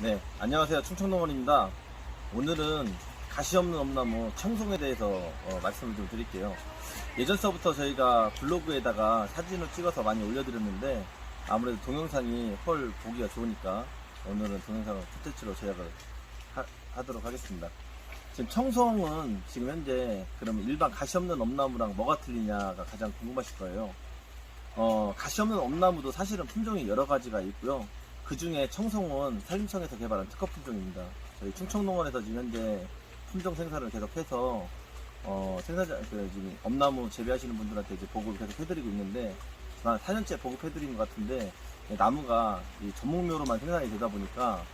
네, 안녕하세요. 충청농원입니다. 오늘은 가시 없는 엄나무 청송에 대해서 어, 말씀을 좀 드릴게요. 예전서부터 저희가 블로그에다가 사진을 찍어서 많이 올려드렸는데 아무래도 동영상이 헐 보기가 좋으니까 오늘은 동영상을 콘텐츠로 제작을 하, 도록 하겠습니다. 지금 청송은 지금 현재 그러면 일반 가시 없는 엄나무랑 뭐가 틀리냐가 가장 궁금하실 거예요. 어, 가시 없는 엄나무도 사실은 품종이 여러 가지가 있고요. 그 중에 청송은 산림청에서 개발한 특허 품종입니다. 저희 충청농원에서 지금 현재 품종 생산을 계속해서 어, 생산자 그 지금 엄나무 재배하시는 분들한테 이제 보급을 계속 해드리고 있는데 한 4년째 보급해드린 것 같은데 나무가 이 전목묘로만 생산이 되다 보니까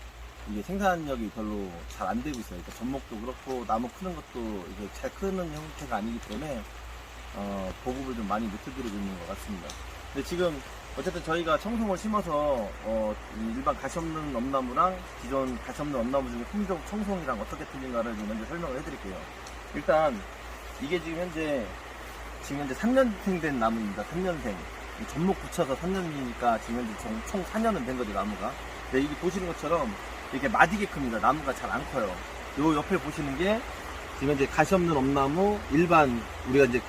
이게 생산력이 별로 잘 안 되고 있어요. 그러니까 전목도 그렇고 나무 크는 것도 이게 잘 크는 형태가 아니기 때문에 어, 보급을 좀 많이 못 해드리고 있는 것 같습니다. 근데 지금 어쨌든 저희가 청송을 심어서 어, 이 일반 가시 없는 엄나무랑 기존 가시 없는 엄나무 중에 품종 청송이랑 어떻게 틀린가를 현재 설명을 해드릴게요. 일단 이게 지금 현재 지금 현재 3년생 된 나무입니다. 3년생. 전목 붙여서 3년이니까 지금 현재 총, 총 4년은 된 거죠 나무가. 근데 이게 보시는 것처럼 이렇게 마디게 큽니다. 나무가 잘 안 커요. 요 옆에 보시는 게 지금 현재 가시 없는 엄나무 일반 우리가 이제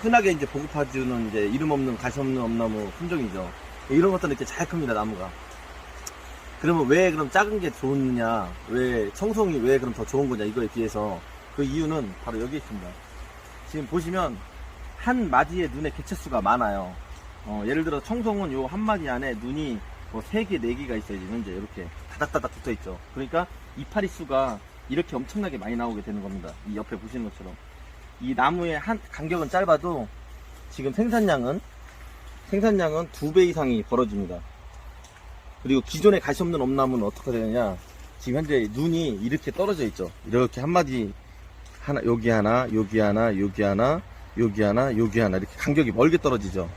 흔하게 이제 보급해주는 이제 이름 없는 가시 없는 엄나무 품종이죠. 이런 것들은 이렇게 잘 큽니다 나무가. 그러면 왜 그럼 작은 게 좋느냐? 왜 청송이 왜 그럼 더 좋은 거냐 이거에 비해서 그 이유는 바로 여기 있습니다. 지금 보시면 한 마디에 눈에 개체수가 많아요. 어, 예를 들어 청송은 요 한 마디 안에 눈이 뭐 3개, 4개가 있어요. 지금 현재 이렇게 다닥다닥 붙어 있죠. 그러니까 이파리 수가 이렇게 엄청나게 많이 나오게 되는 겁니다. 이 옆에 보시는 것처럼. 이 나무의 한 간격은 짧아도 지금 생산량은 생산량은 두 배 이상이 벌어집니다. 그리고 기존에 가시 없는 엄나무는 어떻게 되느냐? 지금 현재 눈이 이렇게 떨어져 있죠. 이렇게 한 마디 하나 여기 하나 여기 하나 여기 하나 여기 하나 여기 하나 이렇게 간격이 멀게 떨어지죠.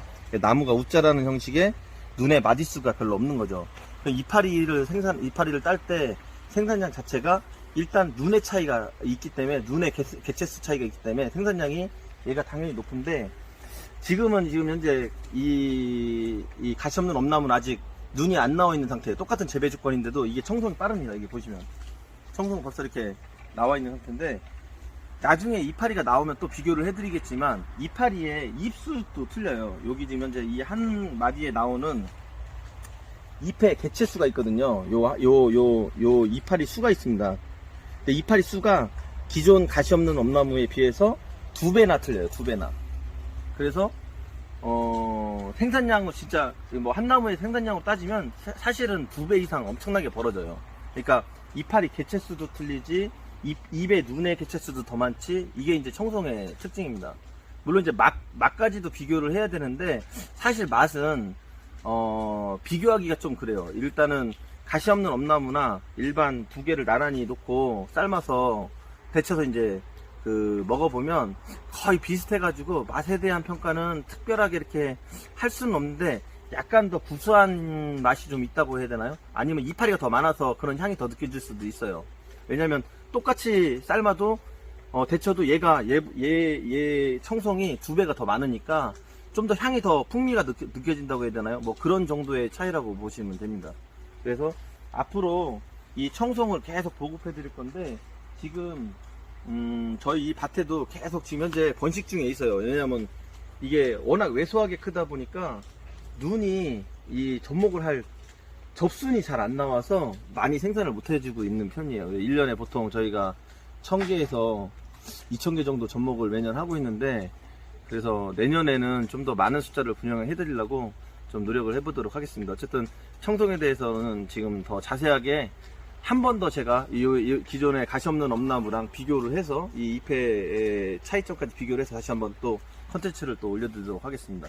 나무가 웃자라는 형식의 눈의 마디수가 별로 없는 거죠. 이파리를 생산 이파리를 딸 때 생산량 자체가 일단 눈의 차이가 있기 때문에 눈의 개, 개체수 차이가 있기 때문에 생산량이 얘가 당연히 높은데 지금은 지금 현재 이, 이 가시 없는 엄나무는 아직 눈이 안 나와 있는 상태 똑같은 재배 조건인데도 이게 청송이 빠릅니다 이게 보시면. 청송은 벌써 이렇게 나와 있는 상태인데 나중에 이파리가 나오면 또 비교를 해드리겠지만 이파리의 잎수도 틀려요. 여기 지금 현재 이 한 마디에 나오는 잎의 개체수가 있거든요. 요 요 요 요 이파리 수가 있습니다 근데 이파리 수가 기존 가시 없는 엄나무에 비해서 두 배나 틀려요. 두 배나. 그래서 어, 생산량은 진짜 뭐 한 나무의 생산량으로 따지면 사, 실은 두 배 이상 엄청나게 벌어져요. 그러니까 이파리 개체 수도 틀리지 잎, 잎의 눈의 개체 수도 더 많지 이게 이제 청송의 특징입니다. 물론 이제 맛, 맛까지도 비교를 해야 되는데 사실 맛은 어, 비교하기가 좀 그래요. 일단은 가시 없는 엄나무나 일반 두 개를 나란히 놓고 삶아서 데쳐서 이제 그 먹어보면 거의 비슷해가지고 맛에 대한 평가는 특별하게 이렇게 할 수는 없는데 약간 더 구수한 맛이 좀 있다고 해야 되나요? 아니면 이파리가 더 많아서 그런 향이 더 느껴질 수도 있어요. 왜냐면 똑같이 삶아도 어, 데쳐도 얘가 얘, 얘, 얘 청송이 두 배가 더 많으니까 좀 더 향이 더 풍미가 느껴, 느껴진다고 해야 되나요? 뭐 그런 정도의 차이라고 보시면 됩니다. 그래서 앞으로 이 청송을 계속 보급해 드릴 건데 지금 음, 저희 이 밭에도 계속 지금 현재 번식 중에 있어요. 왜냐면 이게 워낙 왜소하게 크다 보니까 눈이 이 접목을 할 접순이 잘 안 나와서 많이 생산을 못 해주고 있는 편이에요. 1년에 보통 저희가 1000개에서 2000개 정도 접목을 매년 하고 있는데 그래서 내년에는 좀 더 많은 숫자를 분양을 해드리려고 좀 노력을 해보도록 하겠습니다. 어쨌든 청송에 대해서는 지금 더 자세하게 한 번 더 제가 기존의 가시 없는 엄나무랑 비교를 해서 이 잎의 차이점까지 비교를 해서 다시 한번 또 컨텐츠를 또 올려드리도록 하겠습니다.